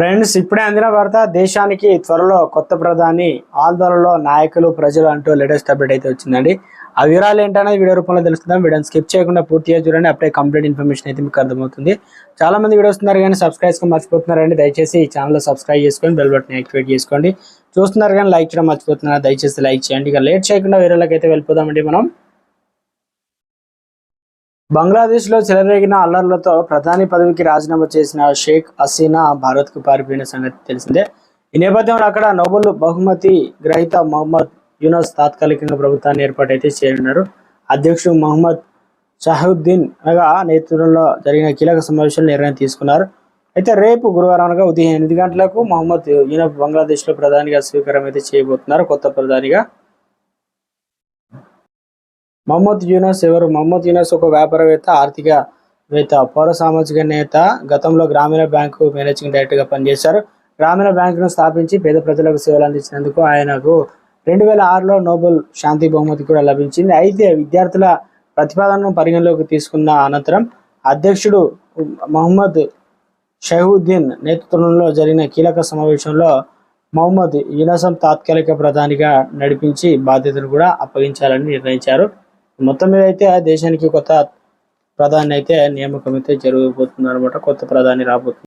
Friends ఇప్పుడే అందిన వార్త దేశానికి త్వరలో కొత్త ప్రధాని ఆందోళనలో నాయకులు ప్రజలు అంటూ లేటెస్ట్ అప్డేట్ అయితే వచ్చిందండి. ఆ వివరాలు ఏంటనేది వీడియో రూపంలో తెలుస్తుందాం వీడియోని స్కిప్ చేయకుండా పూర్తిగా చూడండి. అప్పుడే కంప్లీట్ ఇన్ఫర్మేషన్ అయితే మీకు అర్థమవుతుంది. చాలా మంది వీడియో వస్తున్నారు కానీ సబ్స్క్రైబ్ మర్చిపోతున్నారండి. దయచేసి ఈ ఛానల్ సబ్స్క్రైబ్ చేసుకొని బెల్ బటన్ యాక్టివేట్ చేసుకోండి. చూస్తున్నారు కానీ లైక్ చేయడం మర్చిపోతున్నారు? దయచేసి లైక్ చేయండి. ఇక లేట్ చేయకుండా వీడియోలోకి వెళ్ళిపోదామండి మనం. బంగ్లాదేశ్లో చెలరేగిన అల్లర్లతో ప్రధాని పదవికి రాజీనామా చేసిన షేక్ హసీనా భారత్కు పారిపోయిన సంగతి తెలిసిందే. ఈ నేపథ్యంలో అక్కడ నోబెల్ బహుమతి గ్రహీత మహమ్మద్ యూనస్ తాత్కాలికంగా ప్రభుత్వాన్ని ఏర్పాటైతే చేయనున్నారు. అధ్యక్షుడు మహమ్మద్ షాహుద్దీన్ అనగా నేతృత్వంలో జరిగిన కీలక సమావేశంలో నిర్ణయం తీసుకున్నారు. అయితే రేపు గురువారం అనగా ఉదయం ఎనిమిది గంటలకు మహమ్మద్ యూనస్ బంగ్లాదేశ్లో ప్రధానిగా స్వీకారం అయితే చేయబోతున్నారు. కొత్త ప్రధానిగా మహమ్మద్ యూనస్ ఎవరు? మహమ్మద్ యూనస్ ఒక వ్యాపారవేత్త ఆర్థికవేత్త పౌర సామాజిక నేత గతంలో గ్రామీణ బ్యాంకు మేనేజింగ్ డైరెక్టర్గా పనిచేశారు. గ్రామీణ బ్యాంకును స్థాపించి పేద ప్రజలకు సేవలు అందించినందుకు ఆయనకు రెండు వేల ఆరులో నోబెల్ శాంతి బహుమతి కూడా లభించింది. అయితే విద్యార్థుల ప్రతిపాదనను పరిగణలోకి తీసుకున్న అనంతరం అధ్యక్షుడు మహమ్మద్ షహుద్దీన్ నేతృత్వంలో జరిగిన కీలక సమావేశంలో మహమ్మద్ యునసం తాత్కాలిక ప్రధానిగా నడిపించి బాధ్యతను కూడా అప్పగించాలని నిర్ణయించారు. మొత్తం మీద అయితే దేశానికి కొత్త ప్రధాని అయితే నియామకం అయితే జరగబోతుంది అనమాట కొత్త ప్రధాని రాబోతుంది